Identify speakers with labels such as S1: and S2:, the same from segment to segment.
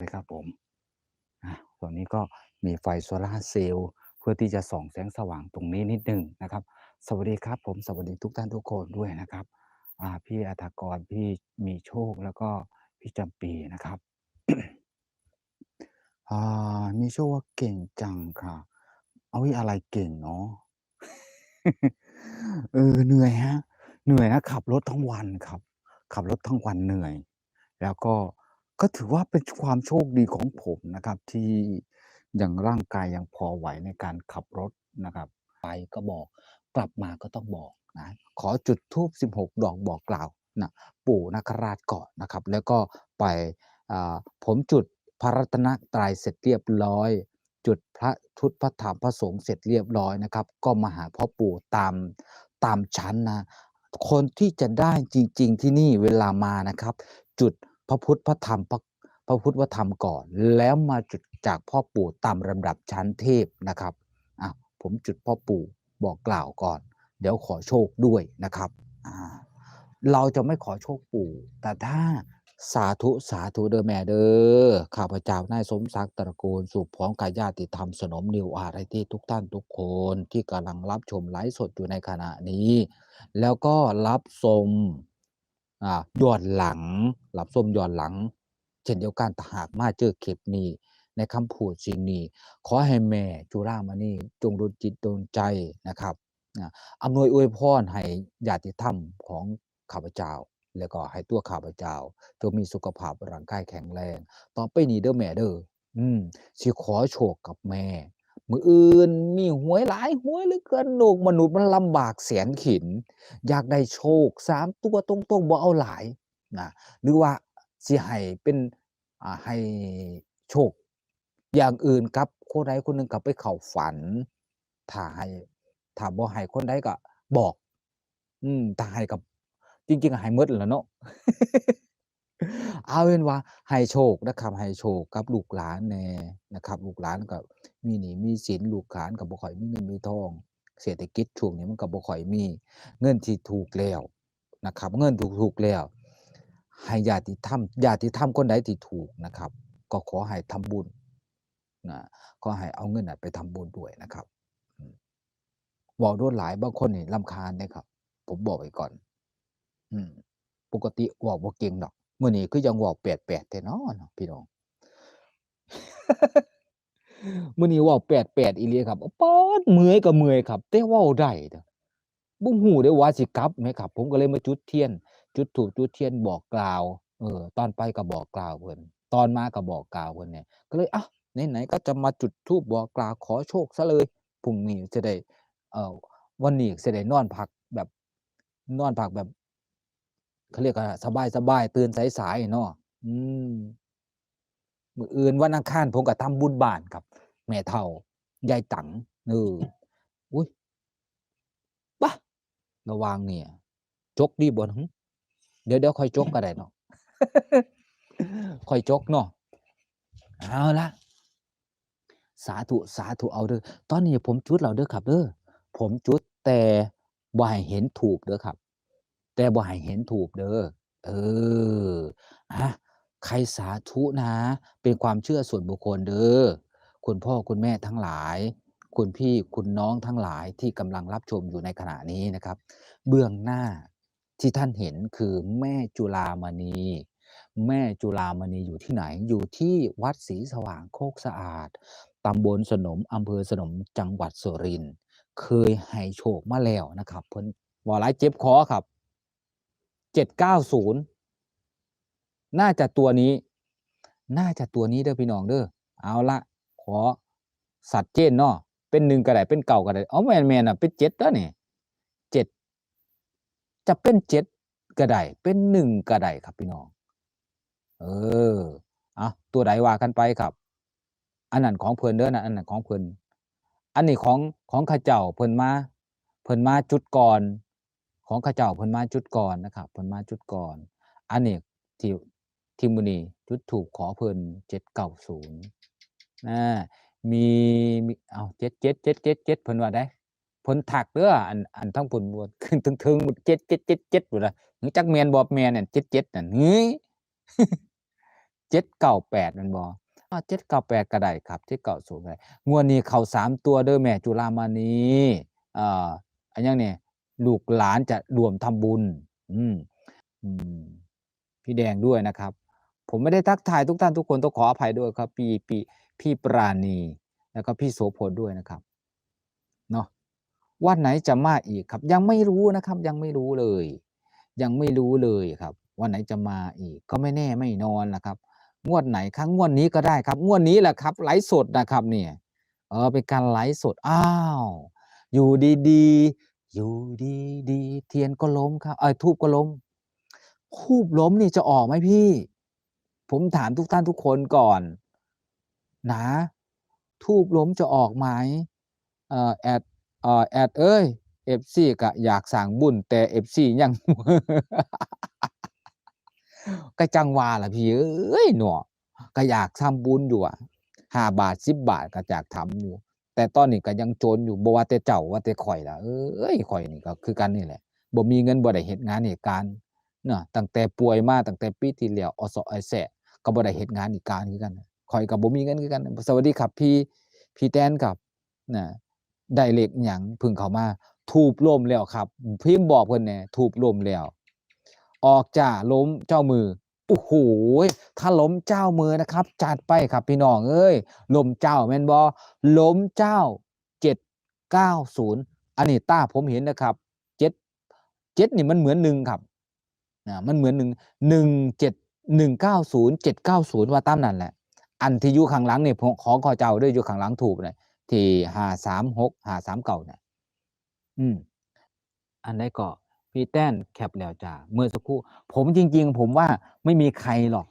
S1: นะครับผมอะตอนนี้ก็มีไฟโซลาเซลล์เพื่อที่จะส่องแสงสว่างตรงนี้นิดหนึ่งนะครับ สวัสดีครับผมสวัสดีทุกท่านทุกคนด้วยนะครับอ่าพี่อัฐกรพี่มีโชคแล้วก็พี่จำปีนะครับอ่ามีโชคว่าเก่งจังค่ะ เอาวิอะไรเก่งเนาะเออเหนื่อยฮะ เหนื่อยนะขับรถทั้งวันครับ ขับรถทั้งวันเหนื่อย แล้วก็ ก็ถือว่าเป็นความโชคดีของผมนะครับ ที่ยังร่างกายยังพอไหวในการขับรถนะครับ ไปก็บอกกลับมาก็ต้องบอกนะขอจุดธูป16 ดอกบอกกล่าวนะปู่นาคราชก่อนนะครับ แล้วก็ไปผมจุดพระรัตนตรัยเสร็จเรียบร้อย จุดพระชุดพระธรรมพระสงฆ์เสร็จเรียบร้อยนะครับ ก็มาหาพ่อปู่ตามตามชั้นนะคนที่จะได้จริง ๆ ที่นี่เวลามานะครับ จุด พระพุทธพระธรรมพระพระพุทธพระธรรมก่อน แล้วมาจุดจากพ่อปู่ตามลำดับชั้นเทพนะครับอะผมจุดพ่อปู่บอกกล่าวก่อน เดี๋ยวขอโชคด้วยนะครับอ่าเราจะไม่ขอโชคปู่ แต่ถ้าสาธุสาธุเดอแม่เดอข้าพเจ้านายสมศักดิ์ตระกูลสุขพร้อมกายญาติธรรมสนมนิวอาไรที่ทุกท่านทุกคนที่กำลังรับชมไลฟ์สดอยู่ในขณะนี้ แล้วก็รับชม ย้อนหลังรับชมย้อนหลัง เช่นเดียวกันถ้าหากมาเจอคลิปนี้ในคำพูดสิ่งนี้ ขอให้แม่จุฬามณีจงดลจิตดลใจนะครับนะอำนวยอวยพรให้ญาติธรรมของข้าพเจ้า แล้วก็ให้ตัวข้าพเจ้าจงมีสุขภาพร่างกายแข็งแรง ต่อไปนี้เด้อแม่เด้ออืมสิขอโชคกับแม่ มืออื่นมีหวยหลายหวยหลือเกินโลกมนุษย์มันลำบากแสนขิน อยากได้โชคสามตัวตรงๆบ่เอาหลายนะหรือว่าสิให้เป็นให้โชค อย่างอื่นกับคนใดคนหนึ่งกลับไปเข้าฝันถ้าให้ถ้าบ่ให้คนใดก็บอก อืมถ้าให้กับจริงๆให้หมดแล้วเนาะ เอาเป็นว่าให้โชคนะครับให้โชคกับลูกหลานแน่นะครับ ลูกหลานก็มีหนี้มีสินลูกหลานก็บ่ค่อยมีเงินมีทอง เศรษฐกิจช่วงนี้มันก็บ่ค่อยมี เงินที่ถูกแล้วนะครับ เงินถูกๆแล้ว ให้ญาติธรรมญาติธรรมคนใดที่ถูกนะครับ ก็ขอให้ทำบุญนะก็ให้เอาเงินน่ะไปทำบุญด้วยนะครับบอืมเว้าโดนหลายบางคนนี่รำคาญเด้ครับ ผมบอกไว้ก่อน อืม ปกติเว้าเก่งดอก มื้อนี้คือยังว้าแปดๆแท้น้อเนาะพี่น้องมื้อนี้ว้าแปดๆอีหลียครับป๊าดเมื่อยก็เมื่อยครับ แต่ว้าได้เด้อบ่ฮู้เด้ว่าสิกลับไหมครับ ผมก็เลยมาจุดเทียน จุดธูปจุดเทียนบอกกล่าว เออ ตอนไปก็บอกกล่าวเพิ่นตอนมาก็บอกกล่าวเพิ่นเนี่ย ก็เลยอะไหนๆก็จะมาจุดธูปบอกกล่าวขอโชคซะเลยพรุ่งนี้จะได้ เอ่อวันนี้สิได้นอนพักแบบนอนพักแบบ เขาเรียกว่าสบายๆตื่นสายๆเนาะอืมมืออื่นวันอังคารผมก็ทำบุญบ้านกับ แม่เฒ่ายายตังเอออุ๊ยปะระว่างเนี่ย จกดีบ่หึเดี๋ยวค่อยจกก็ได้เนาะค่อยจกเนาะเอาละสาธุสาธุเอาเด้อตอนนี้ผมจุดแล้วเด้อครับเด้อผมจุดแต่บ่ให้เห็นธูปเด้อครับ แต่บ่ให้เห็นธูปเด้อเอออะใครสาธุนะ เป็นความเชื่อส่วนบุคคลเด้อคุณพ่อคุณแม่ทั้งหลาย คุณพี่คุณน้องทั้งหลายที่กำลังรับชมอยู่ในขณะนี้นะครับ เบื้องหน้าที่ท่านเห็นคือแม่จุฬามณี แม่จุฬามณีอยู่ที่ไหน อยู่ที่วัดศรีสว่างโคกสะอาดตำบลสนมอำเภอสนมจังหวัดสุรินทร์เคยให้โชคมาแล้วนะครับเพิ่นบ่หลายเจ็บคอครับ 790น่าจะตัวนี้ น่าจะตัวนี้เด้อพี่น้องเด้อเอาละขอสัดเจนเนาะเป็น1ก็ไดเป็น9ก็ได้อ้าวแมนๆน่ะเป็น7เด้อนี่7จะเป็น7ก็ไดเป็น1ก็ไดครับพี่น้อง เอออะตัวใดว่ากันไปครับ อันนั้นของเพิ่นเด้อนะอันนั้นของเพิ่นอันนี้ของของเขาเจ้าเพิ่นมาเพิ่นมาจุดก่อน ของเขาเจ้าเพิ่นมาจุดก่อนนะครับเพิ่นมาจุดก่อนอันนี้ที่ที่มื้อนี้จุดธูปขอเพิ่น790อามีมีเอ้าว77 777เจ็ดเจ็ดเจ็ดพนว่าได้เพิ่นทักเด้ออันอันทั้งพุ่นบ่ขึ้นเทิงๆพุ่น7777พุ่นน่ะหือจักแม่นบ่แม่นเนั่น77นั่นหือเจ็ดเก้าแปดมันบอเจ็ดเก้าแปดก็ได้ครับเจ็ดเก้าศูนย์ก็ไดงวดนี้เขาสามตัวเด้อแม่จุฬามณีอ่าอันยังเนี่ย ลูกหลานจะรวมทำบุญ อืมอืมพี่แดงด้วยนะครับ ผมไม่ได้ทักทายทุกท่านทุกคนต้องขออภัยด้วยครับ พี่พี่พี่ปราณี แล้วก็พี่โสพลด้วยนะครับเนาะวันไหนจะมาอีกครับ ยังไม่รู้นะครับ ยังไม่รู้เลย ยังไม่รู้เลยครับวันไหนจะมาอีก ก็ไม่แน่ไม่นอนนะครับ งวดไหนครั้งงวดนี้ก็ได้ครับ งวดนี้แหละครับ ไลฟ์สดนะครับ เนี่ย เออเป็นการไลฟ์สดอ้าว อยู่ดีๆ อยู่ดีๆเทียนก็ล้มครับเออทูบก็ล้มทูบล้มนี่จะออกไหมพี่ ผมถามทุกท่านทุกคนก่อน นะทูบล้มจะออกไหมเอ่อแอดเอ่อแอดเอ้ยเอฟซีก็อยากสั่งบุญแต่เอฟซียังก็จังว่าล่ะพี่เอ้ยหนอก็อยากทำบุญอยู่อะห้าบาทสิบบาทก็อยากทำอยู่ แต่ตอนนี้ก็ยังจนอยู่บ่ว่าแต่เจ้าว่าแต่ข่อยล่ะเอ้ยข่อยนี่ก็คือกันนี่แหละบ่มีเงินบ่ได้เฮ็ดงานเหตุการณ์เนาะตั้งแต่ป่วยมาตั้งแต่ปีที่แล้วอสอไอแสก็บ่ได้เฮ็ดงานอีกการคือกันข่อยก็บ่มีเงินคือกัน สวัสดีครับพี่พี่แตนครับน่ะได้เลขหยังพึ่งเข้ามาทูบล่มแล้วครับ พิมพ์บอกเพิ่นแน่ทูบล่มแล้ว ออกจ้าล้มเจ้ามือ โอ้โหถ้าล้มเจ้ามือนะครับ จัดไปครับพี่น้องเอ้ยล้มเจ้าแมนบอล้มเจ้าเจ็ดเก้าศูนย์อันนี้ต้าผมเห็นนะครับเจ็ดเจ็ดนี่มันเหมือนหนึ่งครับนะมันเหมือนหนึ่งหนึ่งเจ็ดหนึ่งเก้าศูนย์เจ็ดเก้าศูนย์ว่าตามนั่นแหละ อันที่อยู่ข้างหลังเนี่ยผมขอขอเจ้าด้วยอยู่ข้างหลังถูกเลยที่หาสามหกหาสามเก่าเนี่ยอืม อันไหนก็ พี่แต้นแคปแล้วจ้าเมื่อสักครู่ ผมจริง ๆ ผมว่าไม่มีใครหรอก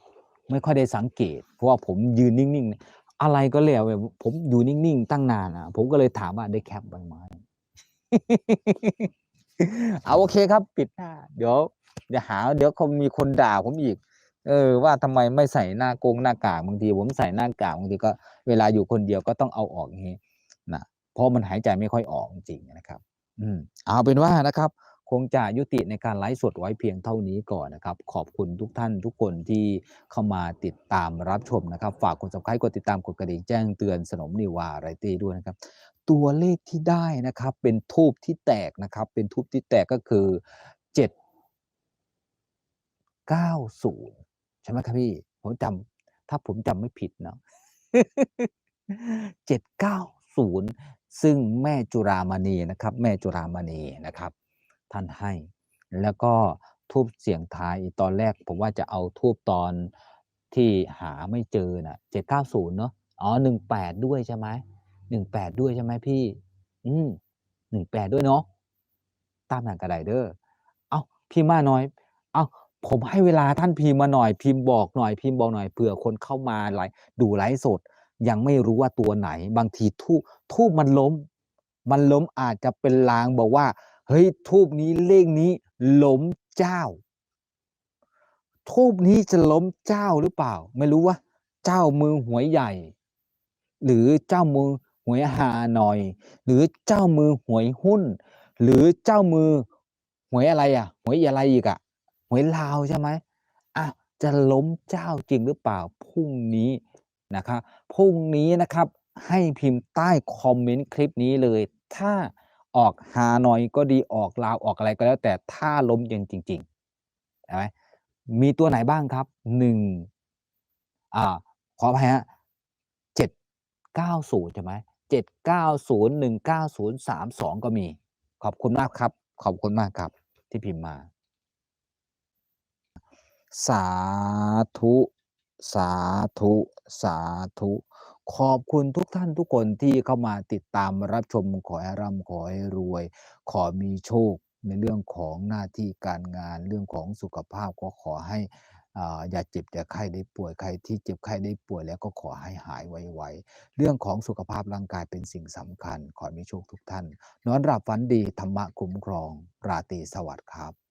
S1: ไม่ค่อยได้สังเกต เพราะว่าผมยืนนิ่งๆ อะไรก็แล้วผมอยู่นิ่งๆ ตั้งนานอะ ผมก็เลยถามว่าได้แคปบ้างไหมเอาโอเคครับ ปิดหน้า เดี๋ยวเดี๋ยวหา เดี๋ยวคงมีคนด่าผมอีก เออ ว่าทำไมไม่ใส่หน้ากงหน้ากากบางที ผมใส่หน้ากากบางทีก็เวลาอยู่คนเดียวก็ต้องเอาออกอย่างนี้นะเพราะมันหายใจไม่ค่อยออกจริงๆนะครับ อืมเอาเป็นว่านะครับ คงจะยุติในการไลฟ์สดไว้เพียงเท่านี้ก่อนนะครับ ขอบคุณทุกท่านทุกคนที่เข้ามาติดตามรับชมนะครับ ฝากกด subscribe กดติดตามกดกระดิ่งแจ้งเตือนสนมนิวาไรตี้ด้วยนะครับ ตัวเลขที่ได้นะครับ เป็นทูบที่แตกนะครับ เป็นทูบที่แตกก็คือเจ็ดเก้าศูนย์ใช่ไหมครับพี่ผมจำถ้าผมจำไม่ผิดเนาะเจ็ดเก้าศูนย์ซึ่งแม่จุรามณีนะครับ แม่จุรามณีนะครับ ท่านให้ แล้วก็ทูบเสียงทายตอนแรกผมว่าจะเอาทูบตอนที่หาไม่เจอน่ะเจ็ดเก้าศูนย์เนาะอ๋อหนึ่งแปดด้วยใช่ไหมหนึ่งแปดด้วยใช่ไหมพี่ อืมหนึ่งแปดด้วยเนาะตามหนังกระไดเด้อเอาพิมพ์มาหน่อย เอาผมให้เวลาท่านพิมพ์มาหน่อยพิมพ์บอกหน่อยพิมพ์บอกหน่อยเผื่อคนเข้ามาไลฟ์ดูไลฟ์สด ยังไม่รู้ว่าตัวไหน บางทีทูบทูบมันล้ม มันล้มอาจจะเป็นลางบอกว่า เฮ้ยทูบนี้เลขนี้ล้มเจ้า ทูบนี้จะล้มเจ้าหรือเปล่า ไม่รู้ว่า เจ้ามือหวยใหญ่ หรือเจ้ามือหวยฮาหน่อย หรือเจ้ามือหวยหุ้น หรือเจ้ามือหวยอะไรอะหวยอะไรอีกอะหวยลาวใช่ไหมอะจะล้มเจ้าจริงหรือเปล่าพรุ่งนี้นะครับพรุ่งนี้นะครับให้พิมพ์ใต้คอมเมนต์คลิปนี้เลย ถ้า ออกฮานอยก็ดีออกลาวออกอะไรก็แล้วแต่ถ้าล้มจริงจริงๆใช่ไหมมีตัวไหนบ้างครับหนึ่งอ่าขออภัยฮะเจ็ดเก้าศูนย์ใช่ไหมเจ็ดเก้าศูนย์หนึ่งเก้าศูนย์สามสองก็มี ขอบคุณมากครับ ขอบคุณมากครับ ที่พิมพ์มา สาธุ สาธุ สาธุ ขอบคุณทุกท่านทุกคนที่เข้ามาติดตามรับชมขอให้ร่ำขอให้รวย ขอมีโชคในเรื่องของหน้าที่การงานเรื่องของสุขภาพก็ขอให้ออย่าเจ็บอย่าไข้ได้ป่วยใครที่เจ็บไข้ได้ป่วยแล้วก็ขอให้หายไวๆเรื่องของสุขภาพร่างกายเป็นสิ่งสำคัญ ขอมีโชคทุกท่าน นอนหลับฝันดีธรรมะคุ้มครอง ราตรีสวัสดิ์ครับ